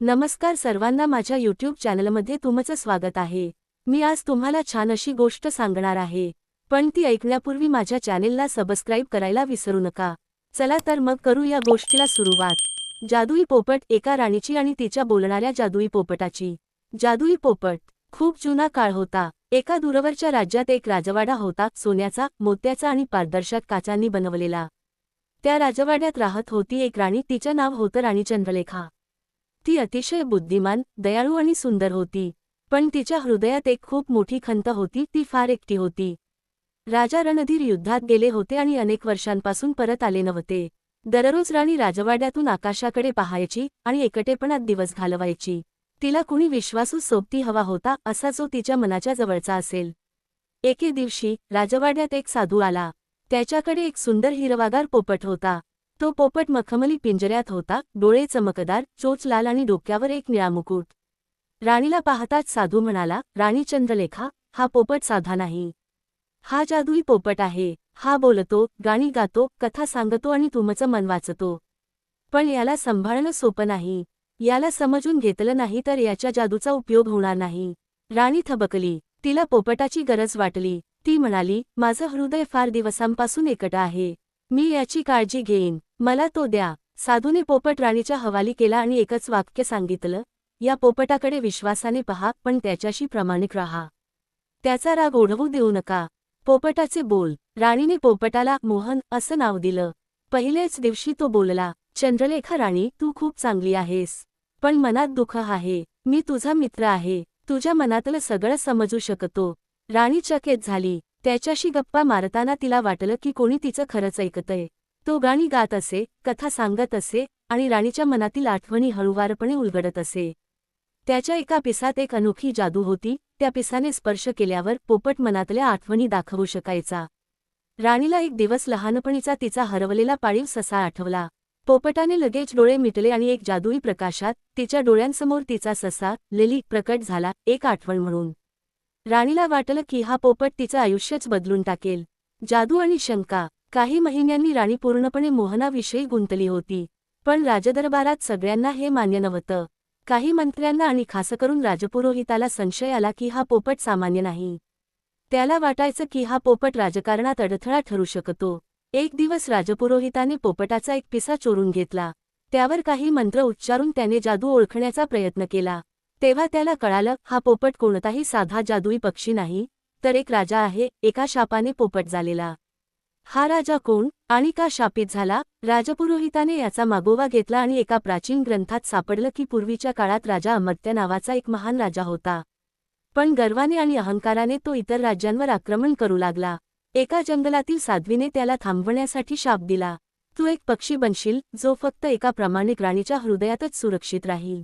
नमस्कार सर्वांना माझ्या यूट्यूब चॅनलमध्ये तुमचं स्वागत आहे. मी आज तुम्हाला छान अशी गोष्ट सांगणार आहे. पण ती ऐकण्यापूर्वी माझ्या चॅनेलला सबस्क्राईब करायला विसरू नका. चला तर मग करू या गोष्टीला सुरुवात. जादुई पोपट एका राणीची आणि तिच्या बोलणाऱ्या जादुई पोपटाची. जादुई पोपट खूप जुना काळ होता. एका दूरवरच्या राज्यात एक राजवाडा होता सोन्याचा मोत्याचा आणि पारदर्शक काचांनी बनवलेला. त्या राजवाड्यात राहत होती एक राणी तिचं नाव होतं राणी चंद्रलेखा. ती अतिशय बुद्धिमान दयाळू आणि सुंदर होती. पण तिच्या हृदयात एक खूप मोठी खंत होती ती फार एकटी होती. राजा रणधीर युद्धात गेले होते आणि अनेक वर्षांपासून परत आले नव्हते. दररोज राणी राजवाड्यातून आकाशाकडे पाहायची आणि एकटेपणात दिवस घालवायची. तिला कुणी विश्वासू सोबती हवा होता असा जो तिच्या मनाच्या जवळचा असेल. एके दिवशी राजवाड्यात एक साधू आला. त्याच्याकडे एक सुंदर हिरवागार पोपट होता. तो पोपट मखमली पिंजऱ्यात होता डोळे चमकदार चोच लाल आणि डोक्यावर एक निळा मुकुट. राणीला पाहताच साधू म्हणाला राणी चंद्रलेखा हा पोपट साधा नाही. हा जादुई पोपट आहे. हा बोलतो गाणी गातो कथा सांगतो आणि तुमचं मन वाचतो. पण याला सांभाळणं सोपं नाही. याला समजून घेतलं नाही तर याच्या जादूचा उपयोग होणार नाही. राणी थबकली. तिला पोपटाची गरज वाटली. ती म्हणाली माझं हृदय फार दिवसांपासून एकटं आहे. मी याची काळजी घेईन. मला तो द्या. साधूने पोपट राणीच्या हवाली केला आणि एकच वाक्य सांगितलं या पोपटाकडे विश्वासाने पहा पण त्याच्याशी प्रामाणिक राहा. त्याचा राग ओढवू देऊ नका. पोपटाचे बोल. राणीने पोपटाला मोहन असं नाव दिलं. पहिल्याच दिवशी तो बोलला चंद्रलेखा राणी तू खूप चांगली आहेस. पण मनात दुःख आहे. मी तुझा मित्र आहे. तुझ्या मनातलं सगळं समजू शकतो. राणी चकित झाली. त्याच्याशी गप्पा मारताना तिला वाटलं की कोणी तिचं खरंच ऐकतंय. तो गाणी गात असे कथा सांगत असे आणि राणीच्या मनातील आठवणी हळूवारपणे उलगडत असे. त्याच्या एका पिसात एक अनोखी जादू होती त्या पिसाने स्पर्श केल्यावर पोपट मनातल्या आठवणी दाखवू शकायचा. राणीला एक दिवस लहानपणीचा तिचा हरवलेला पाळीव ससा आठवला. पोपटाने लगेच डोळे मिटले आणि एक जादुई प्रकाशात तिच्या डोळ्यांसमोर तिचा ससा लिली प्रकट झाला एक आठवण म्हणून. राणीला वाटलं की हा पोपट तिचं आयुष्यच बदलून टाकेल. जादू आणि शंका. काही महिन्यांनी राणी पूर्णपणे मोहनाविषयी गुंतली होती. पण राजदरबारात सगळ्यांना हे मान्य नव्हतं. काही मंत्र्यांना आणि खासकरून राजपुरोहिताला संशय आला की हा पोपट सामान्य नाही. त्याला वाटायचं की हा पोपट राजकारणात अडथळा ठरू शकतो. एक दिवस राजपुरोहिताने पोपटाचा एक पिसा चोरून घेतला. त्यावर काही मंत्र उच्चारून त्याने जादू ओळखण्याचा प्रयत्न केला. तेव्हा त्याला कळालं हा पोपट कोणताही साधा जादुई पक्षी नाही तर एक राजा आहे एका शापाने पोपट झालेला. हा राजा कोण आणि का शापित झाला? राजपुरोहिताने याचा मागोवा घेतला आणि एका प्राचीन ग्रंथात सापडलं की पूर्वीच्या काळात राजा अमर्त्य नावाचा एक महान राजा होता. पण गर्वाने आणि अहंकाराने तो इतर राज्यांवर आक्रमण करू लागला. एका जंगलातील साध्वीने त्याला थांबवण्यासाठी शाप दिला. तू एक पक्षी बनशील जो फक्त एका प्रामाणिक राणीच्या हृदयातच सुरक्षित राहील.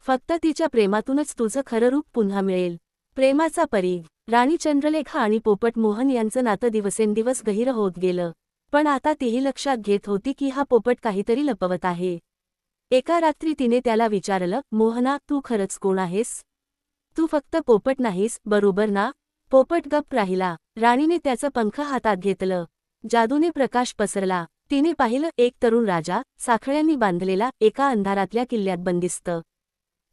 फक्त तिच्या प्रेमातूनच तुझं खरं रूप पुन्हा मिळेल. प्रेमाचा परीघ राणी चंद्रलेखा आणि पोपट मोहन यांचं नातं दिवसेंदिवस गहिरं होत गेलं. पण आता तीही लक्षात घेत होती की हा पोपट काहीतरी लपवत आहे. एका रात्री तिने त्याला विचारलं मोहना तू खरंच कोण आहेस? तू फक्त पोपट नाहीस बरोबर ना? पोपट गप्प राहिला. राणीने त्याचं पंख हातात घेतलं. जादूने प्रकाश पसरला. तिने पाहिलं एक तरुण राजा साखळ्यांनी बांधलेला एका अंधारातल्या किल्ल्यात बंदिस्त.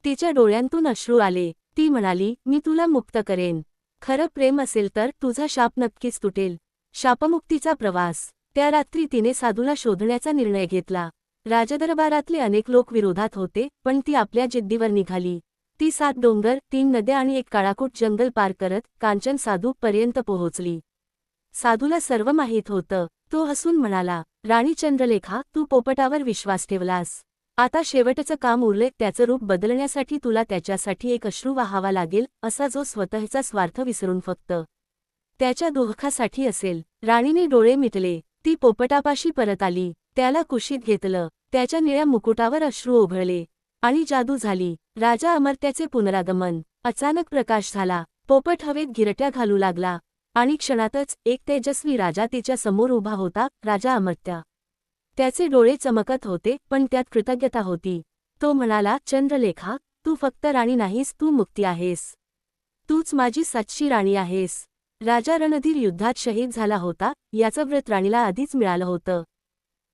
तिच्या डोळ्यांतून अश्रू आले. ती म्हणाली मी तुला मुक्त करेन. खरं प्रेम असेल तर तुझा शाप नक्कीच तुटेल. शापमुक्तीचा प्रवास. त्या रात्री तिने साधूला शोधण्याचा निर्णय घेतला. राजदरबारातले अनेक लोक विरोधात होते पण ती आपल्या जिद्दीवर निघाली. ती सात डोंगर तीन नद्या आणि एक काळाकूट जंगल पार करत कांचन साधू पर्यंत पोहोचली. साधूला सर्व माहीत होतं. तो हसून म्हणाला राणी चंद्रलेखा तू पोपटावर विश्वास ठेवलास. आता शेवटचं काम उरले त्याचं रूप बदलण्यासाठी तुला त्याच्यासाठी एक अश्रू वाहावा लागेल असा जो स्वतःचा स्वार्थ विसरून फक्त त्याच्या दुःखासाठी असेल. राणीने डोळे मिटले. ती पोपटापाशी परत आली. त्याला कुशीत घेतलं. त्याच्या निळ्या मुकुटावर अश्रू ओघळले. आणि जादू झाली. राजा अमर्त्याचे पुनरागमन. अचानक प्रकाश झाला. पोपट हवेत गिरट्या घालू लागला. आणि क्षणातच एक तेजस्वी राजा तिच्या समोर उभा होता. राजा अमर्त्या त्याचे डोळे चमकत होते पण त्यात कृतज्ञता होती. तो म्हणाला चंद्रलेखा तू फक्त राणी नाहीस तू मुक्ती आहेस. तूच माझी सच्ची राणी आहेस. राजा रणधीर युद्धात शहीद झाला होता याचं व्रत राणीला आधीच मिळालं होतं.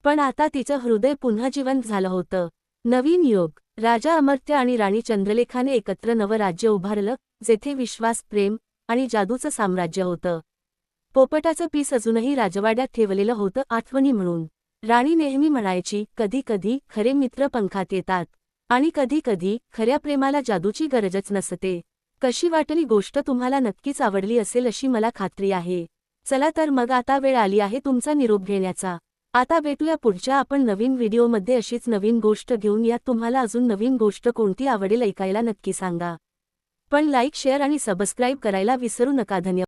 पण आता तिचं हृदय पुन्हा जिवंत झालं होतं. नवीन योग. राजा अमर्त्य आणि राणी चंद्रलेखाने एकत्र नवं राज्य उभारलं जेथे विश्वास प्रेम आणि जादूचं साम्राज्य होतं. पोपटाचं पीस अजूनही राजवाड्यात ठेवलेलं होतं आठवणी म्हणून. राणी नेहमी म्हणायची कधी कधी खरे मित्र पंखात येतात आणि कधी कधी खऱ्या प्रेमाला जादूची गरजच नसते. कशी वाटली गोष्ट तुम्हाला नक्कीच आवडली असेल अशी मला खात्री आहे. चला तर मग आता वेळ आली आहे तुमचा निरोप घेण्याचा. आता भेटूया पुढच्या आपण नवीन व्हिडिओमध्ये अशीच नवीन गोष्ट घेऊन यात तुम्हाला अजून नवीन गोष्ट कोणती आवडेल ऐकायला नक्की सांगा. पण लाईक शेअर आणि सबस्क्राईब करायला विसरू नका. धन्यवाद.